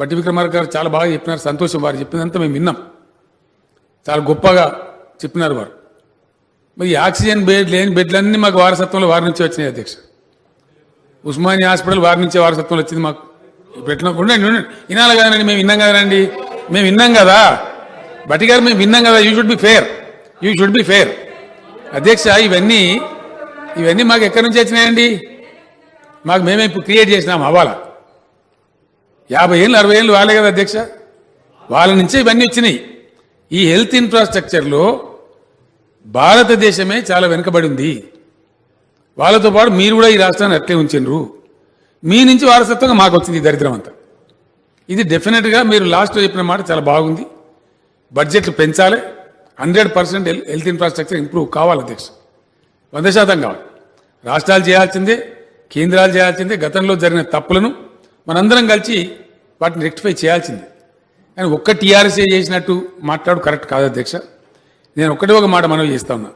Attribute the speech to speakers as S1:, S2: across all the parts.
S1: బట్టి విక్రమార్క గారు చాలా బాగా చెప్పినారు సంతోషం వారు చెప్పినంత మేము విన్నాం. చాలా గొప్పగా చెప్పినారు వారు. మరి ఆక్సిజన్ బెడ్ లేని బెడ్లన్నీ మాకు వారసత్వంలో వారి నుంచి వచ్చినాయి అధ్యక్ష. ఉస్మానియా హాస్పిటల్ వారి నుంచే వారసత్వంలో వచ్చింది మాకు. పెట్టినా ఉండండి ఉండండి వినాలి కదండి మేము విన్నాం కదండి. మేము విన్నాం కదా. బట్టి గారు మేము విన్నాం కదా. You should be fair you should be fair అధ్యక్ష ఇవన్నీ ఇవన్నీ మాకు ఎక్కడి నుంచి వచ్చినాయండి? మాకు మేమే ఇప్పుడు క్రియేట్ చేసినాం అవ్వాలా యాభై ఏళ్ళు అరవై ఏళ్ళు వాళ్ళే కదా అధ్యక్ష? వాళ్ళ నుంచే ఇవన్నీ వచ్చినాయి. ఈ హెల్త్ ఇన్ఫ్రాస్ట్రక్చర్లో భారతదేశమే చాలా వెనుకబడి ఉంది. వాళ్ళతో పాటు మీరు కూడా ఈ రాష్ట్రాన్ని అట్లే ఉంచిండ్రు మీ నుంచి వారసత్వంగా మాకు వచ్చింది ఈ దరిద్రం అంతా. ఇది డెఫినెట్గా మీరు లాస్ట్లో చెప్పిన మాట చాలా బాగుంది. బడ్జెట్లు పెంచాలి. Hundred percent health infrastructure improve కావాలి అధ్యక్ష. వంద శాతం కావాలి. రాష్ట్రాలు చేయాల్సిందే కేంద్రాలు చేయాల్సిందే గతంలో జరిగిన తప్పులను మనందరం కలిసి వాటిని రెక్టిఫై చేయాల్సింది. కానీ ఒక్క టీఆర్ఎస్ఏ చేసినట్టు మాట్లాడు కరెక్ట్ కాదు అధ్యక్ష. నేను ఒకటే ఒక మాట మనవి చేస్తా ఉన్నా.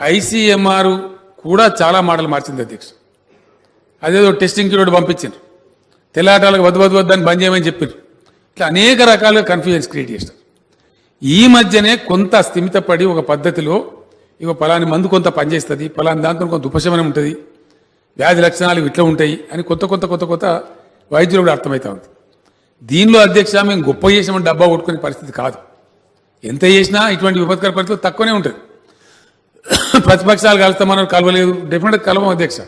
S1: ఐసీఎంఆర్ కూడా చాలా మాటలు మార్చింది అధ్యక్ష. అదేదో టెస్టింగ్ కిలోడ్ పంపించారు తెల్లాటాలకు వద్దు వద్దు వద్దని బంద్ చేయమని చెప్పారు ఇట్లా అనేక రకాలుగా కన్ఫ్యూజన్స్ క్రియేట్ చేస్తారు. ఈ మధ్యనే కొంత స్థిమితపడి ఒక పద్ధతిలో ఇక పలాని మందు కొంత పనిచేస్తుంది పలాని దాంతో కొంత ఉపశమనం ఉంటుంది వ్యాధి లక్షణాలు ఇట్లా ఉంటాయి అని కొత్త కొత్త కొత్త కొత్త వైద్యులు కూడా అర్థమవుతా ఉంది దీనిలో అధ్యక్ష మేము గొప్ప చేసామని డబ్బా కొట్టుకునే పరిస్థితి కాదు. ఎంత చేసినా ఇటువంటి విపత్కర పరిస్థితులు తక్కువనే ఉంటుంది ప్రతిపక్షాలు కలుస్తామన్నారు కలవలేదు. డెఫినెట్గా కలవం అధ్యక్ష.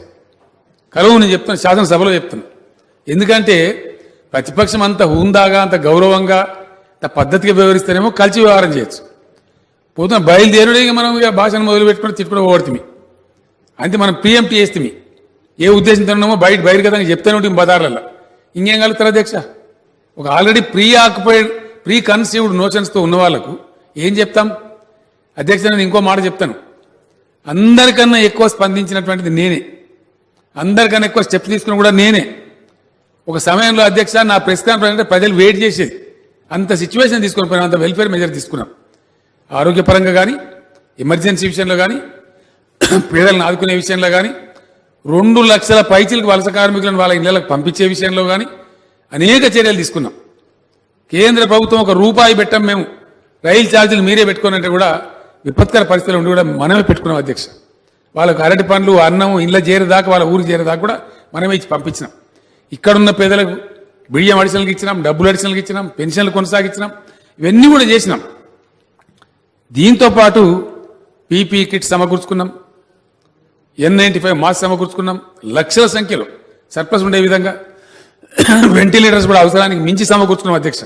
S1: కలవం నేను చెప్తాను శాసనసభలో చెప్తాను ఎందుకంటే ప్రతిపక్షం అంత హుందాగా అంత గౌరవంగా అంత పద్ధతిగా వ్యవహరిస్తేనేమో కలిసి వ్యవహారం చేయొచ్చు. పోతున్న బయలుదేరుడే మనం ఇక భాషను మొదలు పెట్టుకుని తిట్టుకుని ఓడుతుంది అంతే మనం ప్రియంప్ట్ చేస్తుంది ఏ ఉద్దేశంతో ఉన్నామో బయట బహిర్గతంగా చెప్తూనే ఉంటుంది బదార్లలో ఇంకేం కలుగుతారు అధ్యక్ష? ఒక already preoccupied preconceived నోషన్స్తో ఉన్న వాళ్ళకు ఏం చెప్తాం? అధ్యక్ష నేను ఇంకో మాట చెప్తాను. అందరికన్నా ఎక్కువ స్పందించినటువంటిది నేనే. అందరికన్నా ఎక్కువ స్టెప్స్ తీసుకుని కూడా నేనే. ఒక సమయంలో అధ్యక్ష నా ప్రెస్ కాన్ఫరెన్స్ అంటే ప్రజలు వెయిట్ చేసేది. అంత సిచ్యువేషన్ తీసుకొని పోయినా అంత వెల్ఫేర్ మెజర్ తీసుకున్నాం. ఆరోగ్యపరంగా కానీ ఎమర్జెన్సీ విషయంలో కానీ పేదలను ఆదుకునే విషయంలో కానీ రెండు లక్షల పైచీలకు వలస కార్మికులను వాళ్ళ ఇళ్ళకు పంపించే విషయంలో కానీ అనేక చర్యలు తీసుకున్నాం. కేంద్ర ప్రభుత్వం ఒక రూపాయి పెట్టాం మేము. రైలు ఛార్జీలు మీరే పెట్టుకోనంటే కూడా విపత్కర పరిస్థితులు ఉండి కూడా మనమే పెట్టుకున్నాం అధ్యక్ష. వాళ్ళకు అరటి పండ్లు అన్నం ఇళ్ళ చేరేదాకా వాళ్ళ ఊరికి చేరేదాకా కూడా మనమే ఇచ్చి పంపించినాం. ఇక్కడున్న పేదలకు బియ్యం అడిషనల్కి ఇచ్చినాం డబ్బులు అడిషనల్కి ఇచ్చినాం పెన్షన్లు కొనసాగించినాం. ఇవన్నీ కూడా చేసినాం. దీంతో పాటు పీపీ కిట్ సమకూర్చుకున్నాం. ఎన్ నైంటీ ఫైవ్ మాస్క్ సమకూర్చుకున్నాం లక్షల సంఖ్యలో. సర్ప్లస్ ఉండే విధంగా. వెంటిలేటర్స్ కూడా అవసరానికి మించి సమకూర్చుకున్నాం అధ్యక్ష.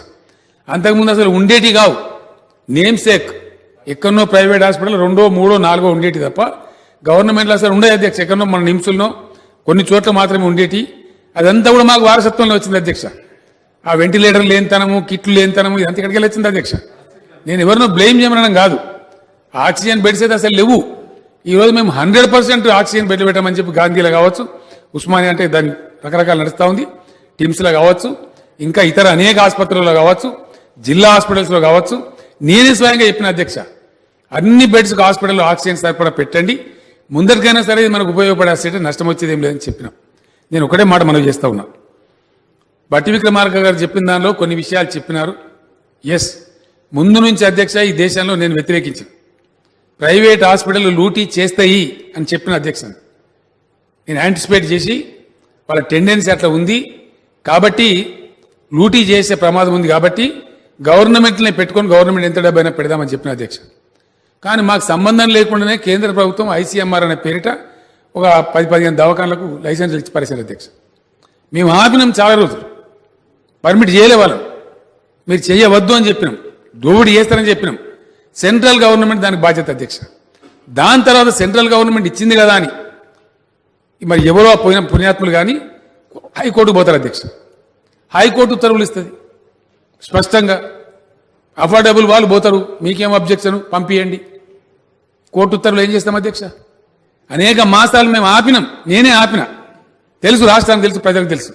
S1: అంతకుముందు అసలు ఉండేటి కావు. నేమ్ సేక్ ఎక్కడనో ప్రైవేట్ హాస్పిటల్ రెండో మూడో నాలుగో ఉండేటి తప్ప గవర్నమెంట్లో అసలు ఉండే అధ్యక్ష. ఎక్కడనో మన నిమ్సుల్లో కొన్ని చోట్ల మాత్రమే ఉండేటి. అదంతా కూడా మాకు వారసత్వంలో వచ్చింది అధ్యక్ష. ఆ వెంటిలేటర్ లేనితనము కిట్లు లేనితనము ఇదంతా ఇక్కడికి వెళ్ళి వచ్చింది అధ్యక్ష. నేను ఎవరినో బ్లేమ్ చేయమనడం కాదు. ఆక్సిజన్ బెడ్స్ అయితే అసలు లేవు. ఈరోజు మేము హండ్రెడ్ పర్సెంట్ ఆక్సిజన్ బెడ్లు పెట్టామని చెప్పి గాంధీలో కావచ్చు ఉస్మానియా అంటే దాని రకరకాలు నడుస్తూ ఉంది టిమ్స్లో కావచ్చు ఇంకా ఇతర అనేక ఆసుపత్రుల్లో కావచ్చు జిల్లా హాస్పిటల్స్లో కావచ్చు. నేనే స్వయంగా చెప్పిన అధ్యక్ష అన్ని బెడ్స్ హాస్పిటల్లో ఆక్సిజన్ సరఫరా పెట్టండి. ముందరికైనా సరే ఇది మనకు ఉపయోగపడే సీట్ నష్టం వచ్చేది ఏం లేదని చెప్పినాం. నేను ఒకటే మాట మనవి చేస్తా ఉన్నా. బట్టి విక్రమార్క గారు చెప్పిన దానిలో కొన్ని విషయాలు చెప్పినారు. ఎస్ ముందు నుంచి అధ్యక్ష ఈ దేశంలో నేను వ్యతిరేకించాను. ప్రైవేట్ హాస్పిటల్ లూటీ చేస్తాయి అని చెప్పిన అధ్యక్ష నేను యాంటిసిపేట్ చేసి వాళ్ళ టెండెన్సీ అట్లా ఉంది. కాబట్టి లూటీ చేసే ప్రమాదం ఉంది కాబట్టి గవర్నమెంట్ని పెట్టుకొని గవర్నమెంట్ ఎంత డబ్బైనా పెడదామని చెప్పిన అధ్యక్ష కానీ మాకు సంబంధం లేకుండానే కేంద్ర ప్రభుత్వం ఐసీఎంఆర్ అనే పేరిట ఒక పది పదిహేను దవాఖానలకు లైసెన్స్ ఇచ్చి పరిస్థితి అధ్యక్ష మేము ఆపినాం చాలా రోజులు. పర్మిట్ చేయలే వాళ్ళం. మీరు చేయవద్దు అని చెప్పినాం. దోపిడీ చేస్తారని చెప్పినాం. సెంట్రల్ గవర్నమెంట్ దానికి బాధ్యత అధ్యక్ష. దాని తర్వాత సెంట్రల్ గవర్నమెంట్ ఇచ్చింది కదా అని మరి ఎవరో పోయిన పుణ్యాత్ములు కానీ హైకోర్టుకు పోతారు అధ్యక్ష. హైకోర్టు ఉత్తర్వులు ఇస్తుంది. స్పష్టంగా అఫోర్డబుల్ వాళ్ళు పోతారు మీకేం అబ్జెక్షన్? పంపియండి. కోర్టు ఉత్తర్వులు ఏం చేస్తాం అధ్యక్ష? అనేక మాసాలు మేము ఆపినాం నేనే ఆపిన. తెలుసు రాష్ట్రానికి తెలుసు ప్రజలకు తెలుసు.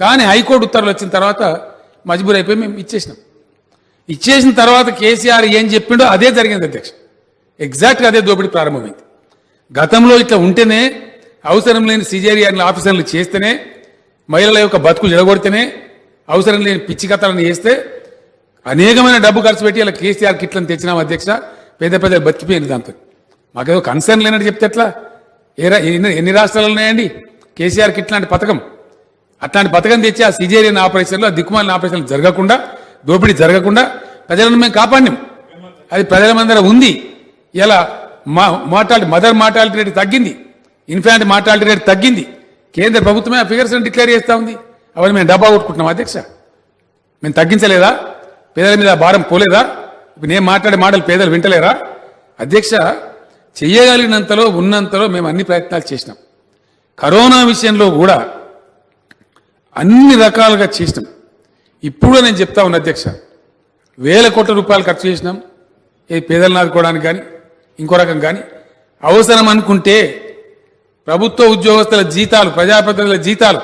S1: కానీ హైకోర్టు ఉత్తర్వులు వచ్చిన తర్వాత మజబూరైపోయి అయిపోయి మేము ఇచ్చేసినాం. ఇచ్చేసిన తర్వాత కేసీఆర్ ఏం చెప్పిండో అదే జరిగింది అధ్యక్ష. ఎగ్జాక్ట్గా అదే దోపిడీ ప్రారంభమైంది. గతంలో ఇట్లా ఉంటేనే అవసరం లేని సిజేరియన్ ఆఫీసర్లు చేస్తేనే మహిళల యొక్క బతుకు జడగొడితేనే అవసరం లేని పిచ్చి కథలను చేస్తే అనేకమైన డబ్బు ఖర్చు పెట్టి ఇలా కేసీఆర్ కిట్లను తెచ్చినాం అధ్యక్ష. పెద్ద పెద్ద బతికిపోయింది దాంతో. మాకేదో కన్సర్న్ లేనట్టు చెప్తే ఎట్లా? ఏ ఎన్ని రాష్ట్రాలు ఉన్నాయండి? కేసీఆర్ కిట్లాంటి పథకం. అట్లాంటి పథకం తెచ్చి ఆ సిజేరియన్ ఆపరేషన్లు ఆ దిక్కుమాలిన ఆపరేషన్లు జరగకుండా దోపిడీ జరగకుండా ప్రజలను మేము కాపాడినాం. అది ప్రజల మందర ఉంది. ఇలా మా మార్టాలిటీ మదర్ మార్టాలిటీ రేటు తగ్గింది. ఇన్ఫాంట్ మార్టాలిటీ రేటు తగ్గింది. కేంద్ర ప్రభుత్వమే ఆ ఫిగర్స్ డిక్లేర్ చేస్తా ఉంది. అవన్నీ మేము డబ్బా కొట్టుకుంటున్నాం అధ్యక్ష. మేము తగ్గించలేదా? పేదల మీద భారం పోలేదా? ఇప్పుడు నేను మాట్లాడే మాటలు పేదలు వింటలేరా? అధ్యక్ష చేయగలిగినంతలో ఉన్నంతలో మేము అన్ని ప్రయత్నాలు చేసినాం. కరోనా విషయంలో కూడా అన్ని రకాలుగా చేసినాం. ఇప్పుడు నేను చెప్తా ఉన్న అధ్యక్ష వేల కోట్ల రూపాయలు ఖర్చు చేసినాం. ఏ పేదలను ఆదుకోవడానికి కానీ ఇంకో రకం కానీ అవసరం అనుకుంటే ప్రభుత్వ ఉద్యోగస్తుల జీతాలు ప్రజాప్రతినిధుల జీతాలు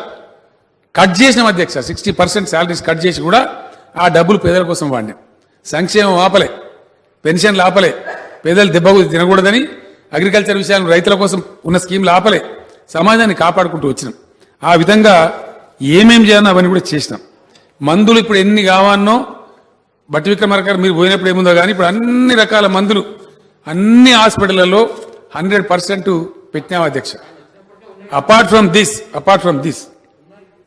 S1: కట్ చేసినాం అధ్యక్ష. సిక్స్టీ పర్సెంట్ శాలరీస్ కట్ చేసి కూడా ఆ డబ్బులు పేదల కోసం వాడినాం. సంక్షేమం ఆపలే పెన్షన్లు ఆపలే పేదలు దెబ్బకు తినకూడదని అగ్రికల్చర్ విషయాలు రైతుల కోసం ఉన్న స్కీమ్లు ఆపలే సమాజాన్ని కాపాడుకుంటూ వచ్చినాం. ఆ విధంగా ఏమేం చేయాలని అవన్నీ కూడా చేసినాం. మందులు ఇప్పుడు ఎన్ని కావాలనో బట్టి విక్రమార్కర్ మీరు పోయినప్పుడు ఏముందో కానీ ఇప్పుడు అన్ని రకాల మందులు అన్ని హాస్పిటళ్ళలో హండ్రెడ్ పర్సెంట్ పెట్టినాం అధ్యక్ష. Apart from this apart from this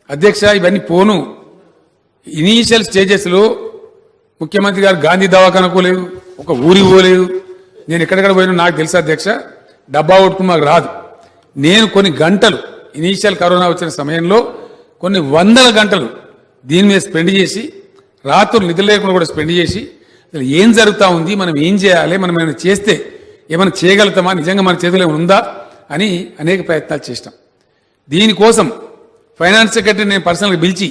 S1: అధ్యక్ష ఇవన్నీ పోను. ఇనీషియల్ స్టేజెస్లో ముఖ్యమంత్రి గారు గాంధీ దవాఖానకు పోలేదు ఒక ఊరికి పోలేదు. నేను ఎక్కడెక్కడ పోయినా నాకు తెలుసు అధ్యక్ష డబ్బా కొట్టుకుని మాకు రాదు. నేను కొన్ని గంటలు ఇనీషియల్ కరోనా వచ్చిన సమయంలో కొన్ని వందల గంటలు దీని మీద స్పెండ్ చేసి రాత్రులు నిద్ర లేకుండా కూడా స్పెండ్ చేసి అసలు ఏం జరుగుతూ ఉంది మనం ఏం చేయాలి మనం ఏమైనా చేస్తే ఏమైనా చేయగలుగుతామా నిజంగా మన చేతిలో ఉందా అని అనేక ప్రయత్నాలు చేసినాం. దీనికోసం ఫైనాన్స్ సెక్రటరీ నేను పర్సనల్గా పిలిచి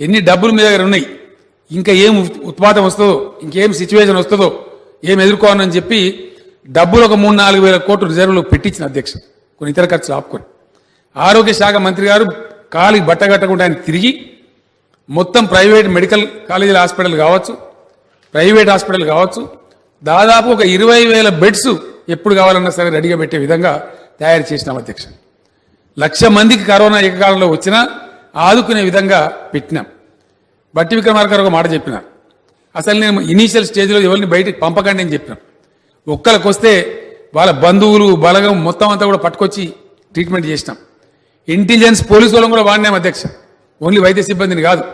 S1: ఎన్ని డబ్బులు మీ దగ్గర ఉన్నాయి ఇంకా ఏం ఉత్- ఉత్పాదం వస్తుందో ఇంకేం సిచ్యువేషన్ వస్తుందో ఏం ఎదుర్కోవాలని చెప్పి డబ్బులు ఒక మూడు నాలుగు వేల కోట్లు రిజర్వ్లో పెట్టించిన అధ్యక్ష కొన్ని ఇతర ఖర్చులు ఆపుకొని. ఆరోగ్య శాఖ మంత్రి గారు కాలికి బట్టగట్టకుండా ఆయన తిరిగి మొత్తం ప్రైవేట్ మెడికల్ కాలేజీల హాస్పిటల్ కావచ్చు ప్రైవేట్ హాస్పిటల్ కావచ్చు దాదాపు ఒక ఇరవై వేల బెడ్స్ ఎప్పుడు కావాలన్నా సరే రెడీగా పెట్టే విధంగా తయారు చేసినాం అధ్యక్ష. లక్ష మందికి కరోనా ఏకకాలంలో వచ్చినా ఆదుకునే విధంగా పెట్టినాం. బట్టి విక్రమార్క గారు ఒక మాట చెప్పినారు. అసలు నేను ఇనీషియల్ స్టేజ్లో ఎవరిని బయటికి పంపకండి అని చెప్పినాం. ఒక్కరికి వస్తే వాళ్ళ బంధువులు బలగం మొత్తం అంతా కూడా పట్టుకొచ్చి ట్రీట్మెంట్ చేసినాం. ఇంటెలిజెన్స్ పోలీసు వాళ్ళని కూడా వాడినాం అధ్యక్ష. ఓన్లీ వైద్య సిబ్బందిని కాదు.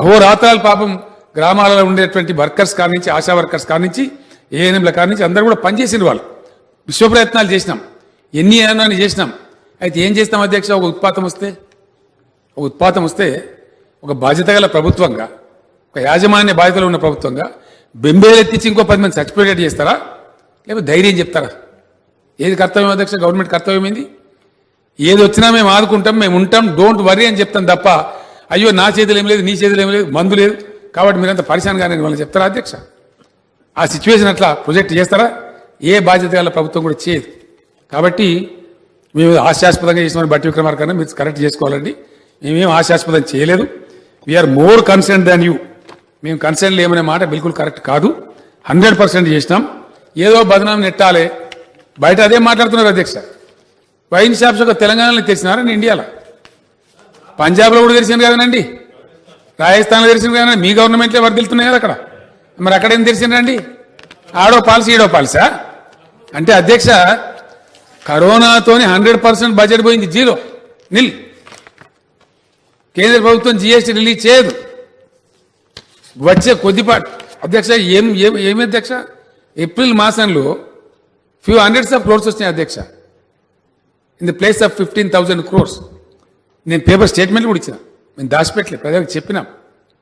S1: అహోరాత్రాలు పాపం గ్రామాలలో ఉండేటువంటి వర్కర్స్ కానించి ఆశా వర్కర్స్ కానించి ఏఎన్ఎంల కానించి అందరూ కూడా పనిచేసిన వాళ్ళు. విశ్వ ప్రయత్నాలు చేసినాం. ఎన్ని ఏమన్నా చేసినాం. అయితే ఏం చేస్తాం అధ్యక్ష? ఒక ఉత్పాతం వస్తే ఒక ఉత్పాతం వస్తే ఒక బాధ్యత గల ప్రభుత్వంగా ఒక యాజమాన్య బాధ్యతలు ఉన్న ప్రభుత్వంగా బెంబేలెత్తించి ఇంకో పది మంది సర్టిఫికేట్ చేస్తారా? లేకపోతే ధైర్యం చెప్తారా? ఏది కర్తవ్యం అధ్యక్ష? గవర్నమెంట్ కర్తవ్యం ఏంది ఏది వచ్చినా మేము ఆదుకుంటాం మేము ఉంటాం. డోంట్ వరీ అని చెప్తాం తప్ప అయ్యో నా చేతిలో ఏం లేదు నీ చేతులు ఏం లేదు మందు లేదు. కాబట్టి మీరంతా పరిశాన్ కానీ వాళ్ళని చెప్తారా అధ్యక్ష? ఆ సిచ్యువేషన్ అట్లా ప్రొజెక్ట్ చేస్తారా? ఏ బాధ్యత గల ప్రభుత్వం కూడా చేయదు. కాబట్టి మేము హాస్యాస్పదంగా చేసిన బట్టి విక్రమార్కన్నా మీరు కరెక్ట్ చేసుకోవాలండి. మేమేం హాస్యాస్పదం చేయలేదు. We're more concern than you మేము కన్సర్న్ లేమనే మాట బిల్కుల్ కరెక్ట్ కాదు. హండ్రెడ్ పర్సెంట్ చేసినాం. ఏదో బదనాం నెట్టాలే. బయట అదే మాట్లాడుతున్నారు అధ్యక్ష. వైన్ షాప్స్ ఒక తెలంగాణలో తెరిచినారని ఇండియాలో. పంజాబ్లో కూడా తెరిచింది కదనండి. రాజస్థాన్లో తెరిచింది కదా మీ గవర్నమెంట్లో వర్దిలుతున్నాయి కదా అక్కడ. మరి అక్కడ ఏం తెరిచిందండి ఆడో పాలసీ ఈడో పాలసా అంటే అధ్యక్ష కరోనాతోని హండ్రెడ్ పర్సెంట్ బడ్జెట్ పోయింది జీరో. నిల్. కేంద్ర ప్రభుత్వం జిఎస్టీ రిలీజ్ చేయదు. వచ్చే కొద్దిపాటు అధ్యక్ష ఏం ఏమి అధ్యక్ష? ఏప్రిల్ మాసంలో ఫ్యూ హండ్రెడ్స్ ఆఫ్ క్రోర్స్ వచ్చినాయి అధ్యక్ష. In the place of fifteen thousand crores నేను పేపర్ స్టేట్మెంట్ కూడా ఇచ్చిన. మేము దాచిపెట్టలేదు ప్రజలకు చెప్పినాం.